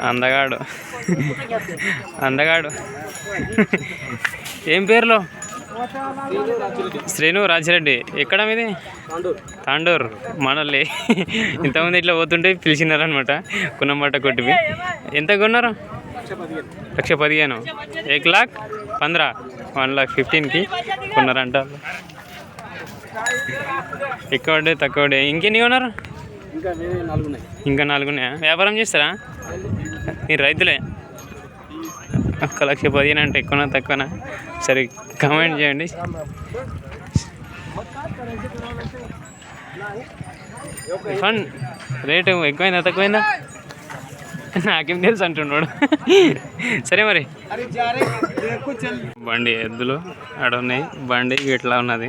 అందగాడు. అందగాడు. ఏం పేర్లు? శ్రీను రాజిరెడ్డి. ఎక్కడ మీది? తాండూర్. మనల్ని ఇంతమంది ఇట్లా పోతుంటే పిలిచినారనమాట కున్నమాట కొట్టివి. ఎంత కొన్నారు? లక్ష పదిహేను. ఏక్ లాక్? పంద్రా. వన్ లాక్ ఫిఫ్టీన్కి కొన్నారంట. ఎక్కువ తక్కువ. ఇంకెన్ని కొన్నారు? ఇంకా వేరే నాలుగు ఉన్నాయి ఇంకా నాలుగు ఉన్నాయా వ్యాపారం చేస్తారా? మీరు రైతులే. ఒక లక్ష పదిహేను అంటే ఎక్కువ తక్కువనా? సరే కామెంట్ చేయండి. ఫండ్ రేటు ఎక్కువైందా తక్కువైందా? నాకేం తెలుసు అంటున్నాడు. సరే మరి. బండి ఎద్దులు ఆడ ఉన్నాయి. బండి ఇట్లా ఉన్నది.